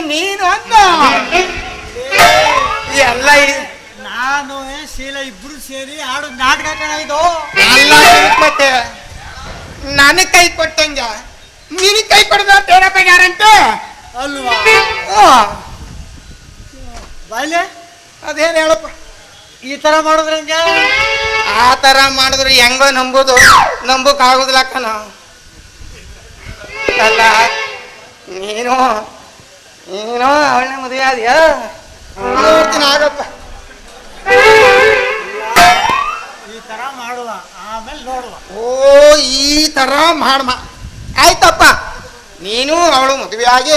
ನೀನು ಅಂತ ಎಲ್ಲ ಇ- ನಾನು ಶೀಲ ಇಬ್ರು ಸೇರಿ ಆಡೋ ನಾಟಕ ಕಣ ಇದು. ಅಲ್ಲ ಮತ್ತೆ ನನಗೆ ಕೈ ಕೊಟ್ಟಂಗ. ನಿನಗೆ ಕೈ ಕೊಡದ ಗ್ಯಾರಂಟಿ? ಅಲ್ವಾ? ಬಾಯ್ಲೆ ಅದೇನು ಹೇಳಪ್ಪ? ಈ ತರ ಮಾಡಿದ್ರ ಆ ತರ ಮಾಡಿದ್ರೆ ಹೆಂಗೋ ನಂಬೋದು. ನಂಬಕ್ ಆಗುದಿಲ್ಲ ನಾವು ಅಲ್ಲ ನೀನು ನೀನು ಅವಳನ್ನ ಮದುವೆ ಆದ್ಯಾ? ನೋಡ್ತೀನಿ ಆಗಪ್ಪ ಈ ತರ ಮಾಡುವ ಆಮೇಲೆ ನೋಡುವ. ಓ ಈ ತರ ಮಾಡ್ಮ. ಆಯ್ತಪ್ಪ. ನೀನು ಅವಳು ಮದುವೆ ಆಗಿ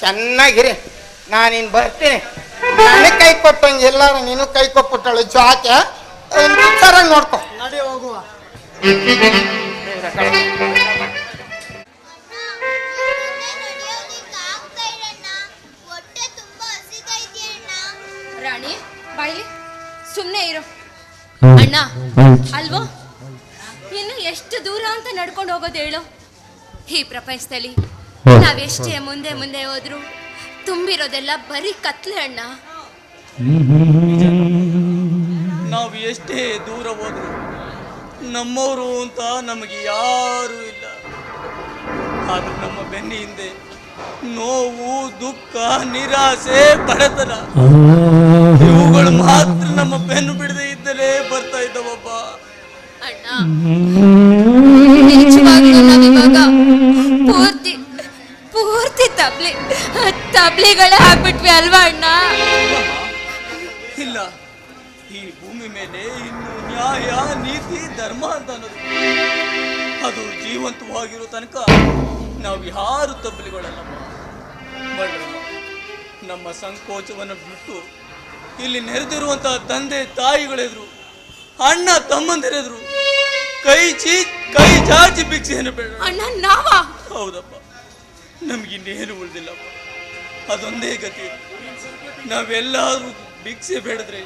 ಚೆನ್ನಾಗಿರಿ ನಾನಿನ್ ಬರ್ತೀನಿ. ನನಗೆ ಕೈ ಕೊಟ್ಟಂಗೆ ಎಲ್ಲಾರು ನೀನು ಕೈ ಕೊಟ್ಬಿಟ್ಟಳು ಜಾಕೆ. ಥರ ನೋಡ್ಕೊ. ನಡಿ ಹೋಗುವ. ಅಣ್ಣ ಅಲ್ವೋ? ಇನ್ನು ಎಷ್ಟು ದೂರ ಅಂತ ನಡ್ಕೊಂಡು ಹೋಗೋದು ಹೇಳು. ಈ ಪ್ರಪಂಚದಲ್ಲಿ ನಾವೆಷ್ಟೇ ಮುಂದೆ ಮುಂದೆ ಹೋದ್ರು ತುಂಬಿರೋದೆಲ್ಲ ಬರೀ ಕತ್ಲೆ ಅಣ್ಣ. ನಾವು ಎಷ್ಟೇ ದೂರ ಹೋದ್ರು ನಮ್ಮವರು ಅಂತ ನಮಗೆ ಯಾರು ಇಲ್ಲ. ಆದ್ರೆ ನಮ್ಮ ಬೆನ್ನ ಹಿಂದೆ ನೋವು ದುಃಖ ನಿರಾಸೆ ಬಡತನ. ನಾವು ಯಾರು ತಬ್ಬಲಿಗಳಲ್ಲಮ್ಮ ಬಡ್ರಮ್ಮ ನಮ್ಮ ಸಂಕೋಚವನ್ನು ಬಿಟ್ಟು ಇಲ್ಲಿ ನೆರೆದಿರುವಂತಹ ತಂದೆ ತಾಯಿಗಳೆದ್ರು ಅಣ್ಣ ತಮ್ಮಂದಿರೆದ್ರು ಕೈ ಚೀ ಕೈ ಚಾಚಿ ಭಿಕ್ಷೆಯನ್ನು ಬೇಡ. ಹೌದಪ್ಪ. ನಮಗಿನ್ನೇನು ಉಳಿದಿಲ್ಲಪ್ಪ. ಅದೊಂದೇ ಗತಿ. ನಾವೆಲ್ಲರೂ ಭಿಕ್ಷೆ ಬೇಡದ್ರೆ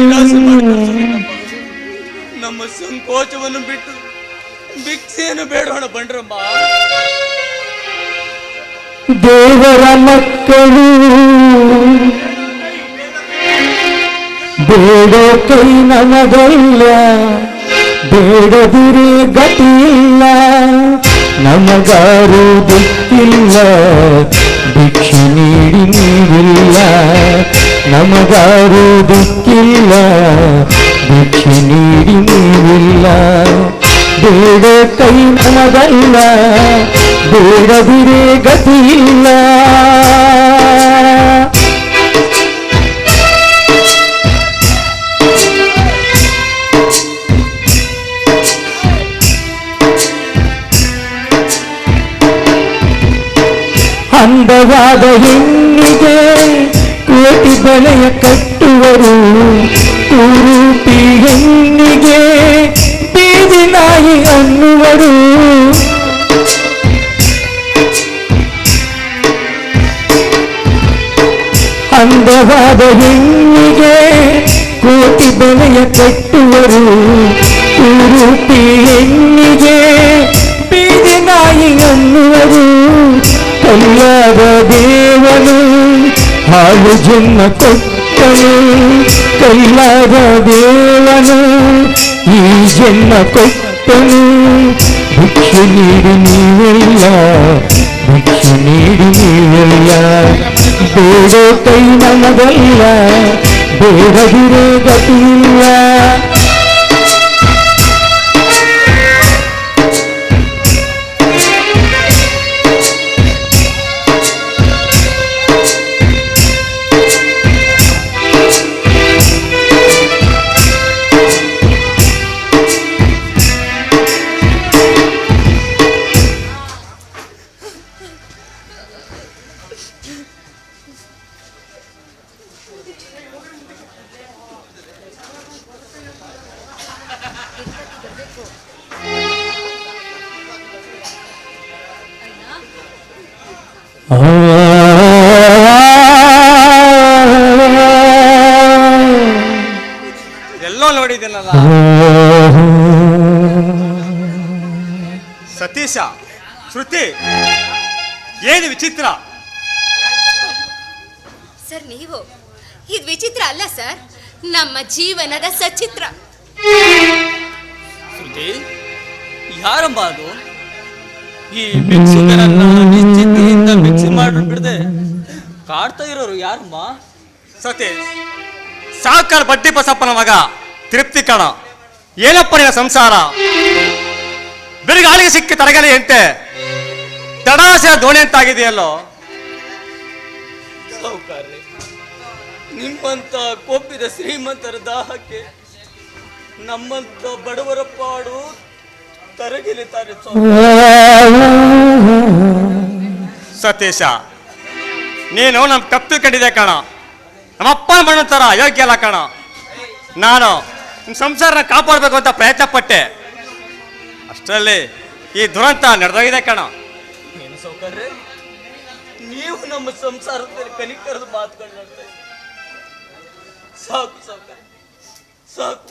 ನಿರಾಸೆ. ನಮ್ಮ ಸಂಕೋಚವನ್ನು ಬಿಟ್ಟು ಭಿಕ್ಷೆಯನ್ನು ಬೇಡೋಣ ಬಂಡ್ರಮ್ಮ. ದೇವರ ಮಕ್ಕಳು, ಬೇಡ ಕೈ ನಮಗಲ್ಲ ಬೇಡದಿರಿ ಗತಿಯಿಲ್ಲ, ನಮಗಾರು ದಿಕ್ಕಿಲ್ಲ ಭಿಕ್ಷೆ ನೀಡಿ ನೀವಿಲ್ಲ, ನಮಗಾರು ದಿಕ್ಕಿಲ್ಲ ಭಿಕ್ಷೆ ನೀಡಿ ನೀವಿಲ್ಲ. ಬೇಡ ಕೈ ನಮಗಲ್ಲ ಬೇಡದಿರೇ ಗತಿಯಿಲ್ಲ ಅಂದವಾದ ಹೆಣ್ಣಿಗೆ ಕೋಟಿ ಬಲೆಯ ಕಟ್ಟುವರು ಕುರೂಪಿ ಹೆಣ್ಣಿಗೆ നായി അങ്ങ് വരൂ അന്ധവാദ ഇങ്ങികെ കൂട്ടി ബലയ കെട്ടുവരൂ ഉരുട്ടി എന്നികെ പീതിനായി അങ്ങുവരൂ കൊല്ലാത ദേവനു ആളുചെന്ന കൊട്ടനു കൊല്ലാത ദേവ ಕೈಲಾದ ದೇವನು ಈ ಜನ್ಮ ಕೊಟ್ಟನು ಭಿಕ್ಷೆ ನೀಡಿ ನೀವೆಲ್ಲ ಭಿಕ್ಷೆ ನೀಡಿ ನೀವೆಲ್ಲ ಬೇಡ ಕೈ ನಮಗಲ್ಲ ಬೇಡದಿರೇ ಗತಿಯಿಲ್ಲ ಎಲ್ಲೋ ನೋಡಿದ್ದೇನಲ್ಲ ಸತೀಶ ಶ್ರುತಿ ಏನು ವಿಚಿತ್ರ? ಸರ್ ನೀವು ಇದು ವಿಚಿತ್ರ ಅಲ್ಲ ಸರ್ ನಮ್ಮ ಜೀವನದ ಸಚಿತ್ರ. ಶ್ರುತಿ ಯಾರಂಬ ಅದು? ಈ ಭಿಕ್ಷುಕರನ್ನ ನಿಶ್ಚಿತಿಯಿಂದ ಮಿಕ್ಸ್ ಮಾಡಿ ಬಿಡದೆ. ಕಾಡ್ತಾ ಇರೋರು ಯಾರಮ್ಮ ಸತೀಶ್ ಸಾಕರ್ ಬಡ್ಡಿ ಬಸಪ್ಪನ ಮಗ. ತೃಪ್ತಿ ಕಣ ಏನಪ್ಪ ನಿನ್ನ ಸಂಸಾರ. ಬಿರುಗಾಳಿಗೆ ಸಿಕ್ಕಿ ತರಗಲಿ ಅಂತೆ ತಡಾಸೆ ದೋಣಿ ಅಂತಾಗಿದೆಯಲ್ಲೋ? ಆಗಿದೆಯಲ್ಲೋ ನಿಮ್ಮಂತ ಕೊಬ್ಬಿದ ಶ್ರೀಮಂತರ ದಾಹಕ್ಕೆ ನಮ್ಮಂತ ಬಡವರ ಪಾಡು ತರಗಿಲಿತಾರೆ ಸತೀಶ ನೀನು ನಮ್ ತಪ್ಪಿ ಕಂಡಿದೆ ಕಣ. ನಮ್ಮಪ್ಪನ ಬಣ್ಣ ತರ ಯೋಗ್ಯ ಅಲ್ಲ ಕಣ. ನಾನು ನಿಮ್ ಸಂಸಾರನ ಕಾಪಾಡಬೇಕು ಅಂತ ಪ್ರಯತ್ನ ಪಟ್ಟೆ. ಅಷ್ಟರಲ್ಲಿ ಈ ದುರಂತ ನಡೆದೋಗಿದೆ ಕಣ. ಏನು ಸೌಕರ್ಯ? ನೀವು ನಮ್ಮ ಸಂಸಾರದಲ್ಲಿ ಕನಿಕರದ ಮಾತುಗಳು ನೋಡ್ತಾ ಇದ್ದೀರಿ. ಸಾಕು ಸೌಕರ್ಯ. ಸಾಕು.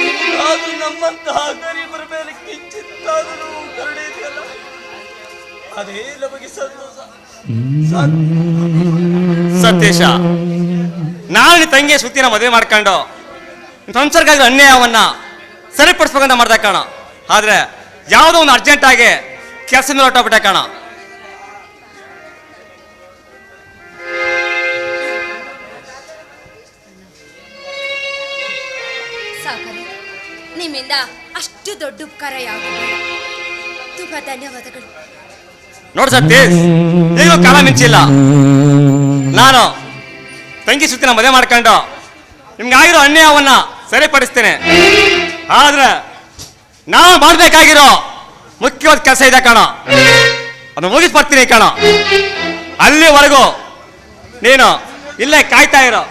ನಿಮಗಾದ್ರೂ ನಮ್ಮಂತಹ ಗರೀಬರ ಮೇಲೆ ಕಿಂಚಿತ್ತಾದರೂ ಕರುಣೆ ಇದೆಯಲ್ಲ? ಅದೇ ನಮಗೆ ಸಂತೋಷ. ಸತೀಶ ನಾನು ತಂಗಿ ತಂಗಿಯ ಸುತ್ತಿನ ಮದುವೆ ಮಾಡ್ಕೊಂಡು. ಸಂಸರ್ಗಾಗಿರೋ ಅನ್ಯಾಯವನ್ನು ಸರಿಪಡಿಸ್ಬೇಕಂತ ಮಾಡ್ತಾ ಕಾಣ ಆದರೆ ಯಾವುದೋ ಒಂದು ಅರ್ಜೆಂಟಾಗಿ ಕೆಲಸ ಮೇಲೆ ಹೊಟ್ಟೋಗ್ಬಿಟ್ಟೆ ಕಾಣ ನಿಮ್ಮಿಂದ ಅಷ್ಟು ದೊಡ್ಡ ಉಪಕಾರ ಯಾವುದು. ತುಂಬಾ ಧನ್ಯವಾದಗಳು. ನೋಡಿ ಸತೀಶ್ ಈಗ ಕಾಲ ಮಿಂಚಿಲ್ಲ. ನಾನು ತಂಗಿ ಸುತ್ತಿನ ಮದುವೆ ಮಾಡ್ಕೊಂಡು ನಿಮ್ಗೆ ಆಗಿರೋ ಅನ್ಯಾಯವನ್ನ ಸರಿಪಡಿಸ್ತೇನೆ. ಆದ್ರೆ ನಾನು ಮಾಡ್ಬೇಕಾಗಿರೋ ಮುಖ್ಯವಾದ ಕೆಲಸ ಇದೆ ಕಣ. ಅದು ಮುಗಿಸ್ ಬರ್ತೀನಿ ಕಣ. ಅಲ್ಲಿವರೆಗೂ ನೀನು ಇಲ್ಲೇ ಕಾಯ್ತಾ ಇರೋ.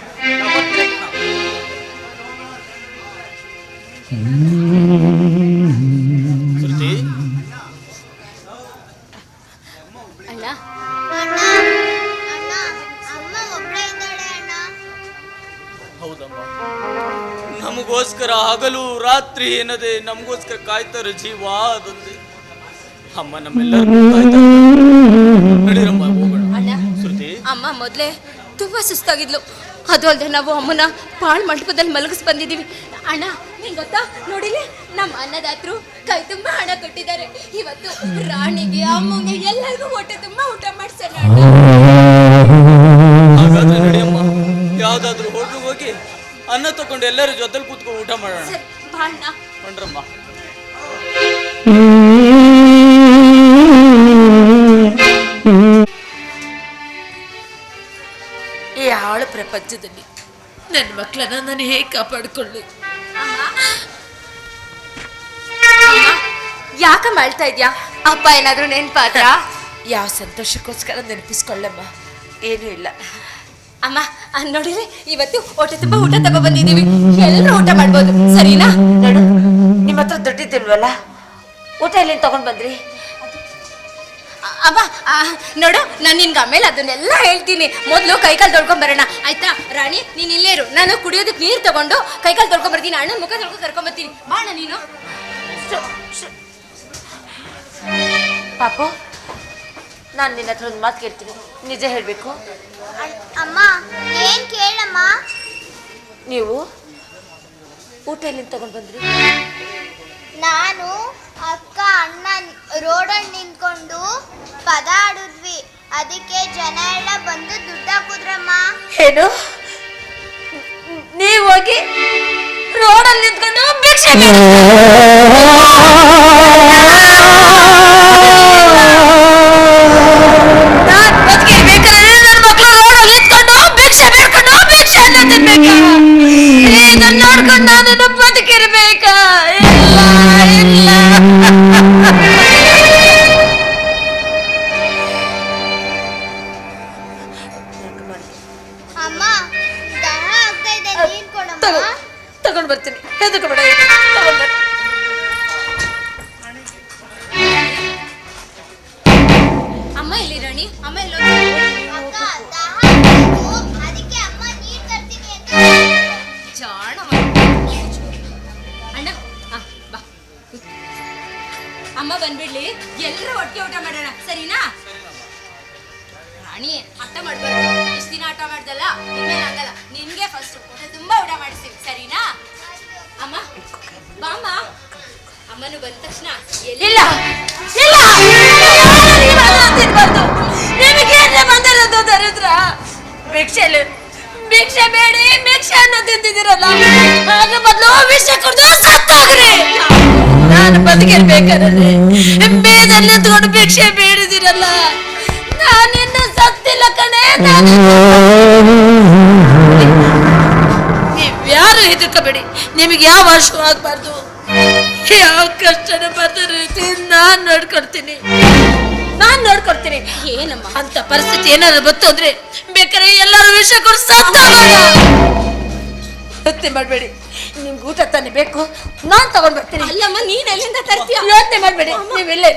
ಅಣ್ಣ ನಮಗೋಸ್ಕರ ಹಗಲು ರಾತ್ರಿ ಏನದೆ? ನಮಗೋಸ್ಕರ ಕಾಯ್ತಾರೆ ಜೀವ ಅದೊಂದು ಅಮ್ಮ ನಮ್ಮೆಲ್ಲರೂ ನಡೀರಮ್ಮ ಹೋಗೋಣ. ಅಣ್ಣ ಶ್ರುತಿ. ಅಮ್ಮ ಮೊದಲೇ ತುಂಬಾ ಸುಸ್ತಾಗಿದ್ಲು. ಅದು ಅಲ್ಲದೆ ನಾವು ಅಮ್ಮನ ಪಾಳ್ ಮಂಟಪದಲ್ಲಿ ಮಲಗಿಸ್ ಬಂದಿದ್ದೀವಿ. ಅಣ್ಣ ನಿಂಗೆ ಗೊತ್ತಾ? ನೋಡಿಲಿ ನಮ್ಮ ಅನ್ನದಾತ್ರು ಕೈ ತುಂಬಾ ಹಣ ಕೊಟ್ಟಿದ್ದಾರೆ. ಇವತ್ತು ರಾಣಿಗೆ ಅಮ್ಮಂಗೆ ಎಲ್ಲರಿಗೂ ಹೊಟ್ಟೆ ತುಂಬಾ ಊಟ ಮಾಡ್ಸೋಣ. ಅನ್ನ ತಕೊಂಡು ಎಲ್ಲರ ಜೊತೆಲಿ ಕೂತ್ಕೊಂಡು ಊಟ ಮಾಡೋಣ. ಕೊಂಡ್ರಮ್ಮ. ಈ ಹಾಳು ಪ್ರಪಂಚದಲ್ಲಿ ನನ್ನ ಮಕ್ಕಳನ್ನ ನಾನು ಹೇಗೆ ಕಾಪಾಡಿಕೊಳ್ಳಿ? ಯಾಕ ಮಾಡ್ತಾ ಇದ್ಯಾ? ಅಪ್ಪ ಏನಾದ್ರೂ ನೆನ್ಪಾದ್ರ? ಯಾವ ಸಂತೋಷಕ್ಕೋಸ್ಕರ ನೆನಪಿಸ್ಕೊಳ್ಳಮ್ಮ? ಏನೂ ಇಲ್ಲ. ಅಮ್ಮ ಅಹ್, ನೋಡಿರಿ ಇವತ್ತು ಹೊಟ್ಟೆ ತುಂಬಾ ಊಟ ತಗೋ ಬಂದಿದೀವಿ ಎಲ್ಲರೂ ಊಟ ಮಾಡ್ಬೋದು. ಸರಿನಾ? ನೋಡು. ನಿಮ್ಮ ಹತ್ರ ದುಡ್ಡಿದ್ದಿಲ್ವಲ್ಲ? ಊಟ ಎಲ್ಲಿ ತಗೊಂಡ್ ಬಂದ್ರಿ? ಅಮ್ಮ ನೋಡು ನಾನು ನಿನ್ಗೆ ಆಮೇಲೆ ಅದನ್ನೆಲ್ಲ ಹೇಳ್ತೀನಿ. ಮೊದಲು ಕೈಕಾಲು ತೊಳ್ಕೊಂಡ್ ಬರೋಣ. ಆಯ್ತಾ? ರಾಣಿ ನೀನ್ ಇಲ್ಲೇ ಇರು. ನಾನು ಕುಡಿಯೋದಕ್ಕೆ ನೀರು ತಗೊಂಡು ಕೈಕಾಲು ತೊಳ್ಕೊಂಡ್ ಬರ್ತೀನಿ ಅಣ್ಣ ಮುಖ ತೊಳ್ಕೊಂಡು ಕರ್ಕೊಂಡ್ ಬರ್ತೀನಿ ಬಾಣ ನೀನು. ಪಾಪು ನಾನು ನಿನ್ನ ಹತ್ರ ಒಂದು ಮಾತು ಕೇಳ್ತೀನಿ. ನಿಜ ಹೇಳಬೇಕು? ಅಮ್ಮ ಏನು ಕೇಳಮ್ಮ? ನೀವು ಊಟ ಎಲ್ಲಿಂದ ತಗೊಂಡು ಬಂದ್ರಿ? ನಾನು ಅಕ್ಕ ಅಣ್ಣ ರೋಡಲ್ಲಿ ನಿಂತ್ಕೊಂಡು ಪದ ಆಡಿದ್ವಿ ಅದಕ್ಕೆ ಜನ ಎಲ್ಲ ಬಂದು ದುಡ್ಡು ಹಾಕಿದ್ರಮ್ಮ ಏನು? ನೀವು ಹೋಗಿ ರೋಡಲ್ಲಿ ನಿಂತ್ಕೊಂಡು ಭಿಕ್ಷೆ ಇದನ್ನ ನೋಡ್ಕೊಂಡು ನಾನು ಬದುಕಿರ್ಬೇಕಾ? ಇಲ್ಲ ಇಲ್ಲ. ಅಮ್ಮ ದಹ ಆಗ್ತಾ ಇದೆ ನೀನ್ ಕೊಡಮ್ಮ. ತಗೋ ತಗೊಂಡ್ ಬರ್ತೀನಿ. ಹೆದರ್ಕೋಬೇಡ ತಗೊಂಡ್ ಬರ್ತೀನಿ ಅಮ್ಮ ಇಲ್ಲಿ ರಾಣಿ ಅಮ್ಮ ಇಲ್ಲಿ ಅಕ್ಕ ದಹ ಬಂದ್ಬಿಡ್ಲಿ. ಎಲ್ಲರೂ ಒಟ್ಟಿಗೆ ಊಟ ಮಾಡೋಣ. ಸರಿನಾ? ರಾಣಿ ಆಟ ಮಾಡ್ಬೋದು ಇಷ್ಟು ದಿನ ಆಟ ಮಾಡ್ದಲ್ಲ? ಇನ್ಮೇಲೆ ಆಗಲ್ಲ. ನಿನ್ಗೆ ಫಸ್ಟ್ ಊಟ ತುಂಬಾ ಊಟ ಮಾಡಿಸ್ತೀವಿ ಸರಿನಾ? ಅಮ್ಮ, ಬಾಮ್ಮ. ಅಮ್ಮನು ಬಂದ ತಕ್ಷಣ ಎಲ್ಲಿಲ್ಲ ಬಂದಿರೋದು ದರಿದ್ರ? ಭಿಕ್ಷೆಲು ಭಿಕ್ಷೆ ಬೇಡಿ, ಭಿಕ್ಷೆ ಅನ್ನೋ ತಿಂತಿದ್ದೀರಲ್ಲ ಅದ್ರ ಬದಲು ವಿಷ ಕುಡಿದು ಸತ್ತೋಗ್ರಿ ನಾನು ಬದುಕಿರ್ಬೇಕಾದ್ರೆ ಬೇದಲ್ಲಿ ಎತ್ಕೊಂಡು ಭಿಕ್ಷೆ ಬೇಡಿದಿರಲ್ಲ? ನಾನಿನ್ನು ಸತ್ತಿಲ್ಲ ಕಣೆ ನೀವ್ಯಾರು ಹೆದರ್ಕೋಬೇಡಿ ನಿಮಗೆ ಯಾವ ವರ್ಷ ಆಗ್ಬಾರ್ದು. ಯಾವ ಕಷ್ಟನ ಬರದ ರೀತಿ ನಾನು ನೋಡ್ಕೊಡ್ತೀನಿ. ನಾನ್ ನೋಡ್ಕೊಡ್ತೀನಿ. ಏನಮ್ಮ? ಅಂತ ಪರಿಸ್ಥಿತಿ ಏನಾದ್ರು ಬಂತು ಅಂದ್ರೆ ಬೇಕಾದ್ರೆ ಎಲ್ಲರೂ ವಿಷ ಕೊಡ್ಸತ್ತೆ ಮಾಡಬೇಡಿ. ನಿಮ್ಗೆ ಊಟ ತಾನೇ ಬೇಕು? ನಾನ್ ತಗೊಂಡ್ ಬರ್ತೀನಿ. ಅಲ್ಲಮ್ಮ ನೀನ್ ಎಲ್ಲಿಂದ ತರ್ತೀಯ? ಯೋಚನೆ ಮಾಡ್ಬೇಡಿ. ನೀವೆಲ್ಲೇ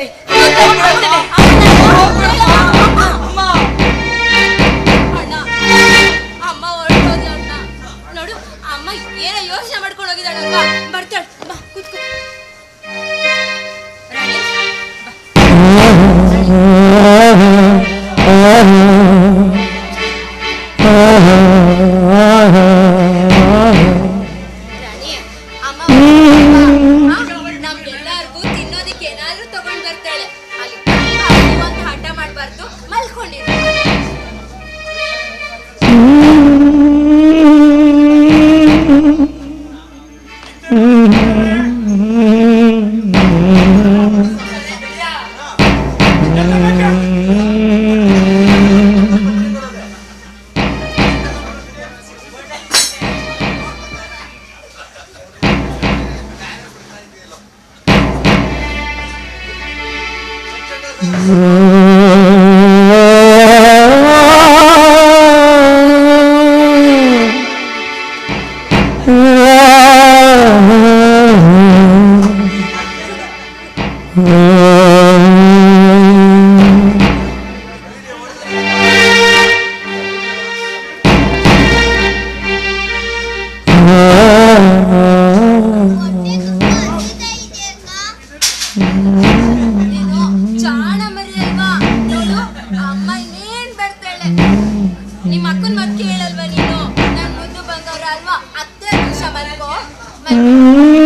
Hum.